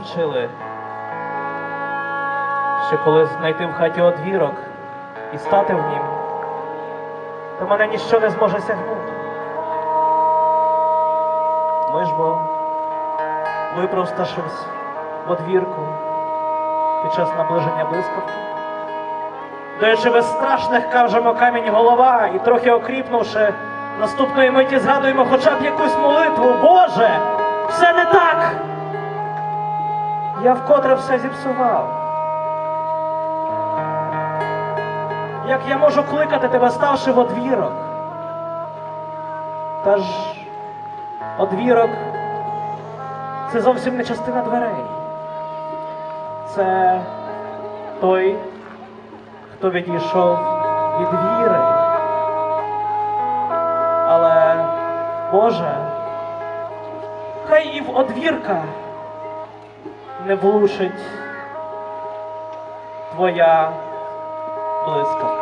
вчили, що коли знайти в хаті одвірок і стати в нім, то мене ніщо не зможе сягнути. Ми ж бо, випроставшись в одвірку під час наближення блискавки, доячи безстрашних кажемо камінь голова і трохи окріпнувши, наступної миті згадуємо хоча б якусь молитву. Боже, все не так! Я вкотре все зіпсував. Як я можу кликати тебе, ставши в одвірок? Та ж одвірок це зовсім не частина дверей. Це той, хто відійшов від віри. Але, Боже, хай і в одвірка не влушить твоя блискавка.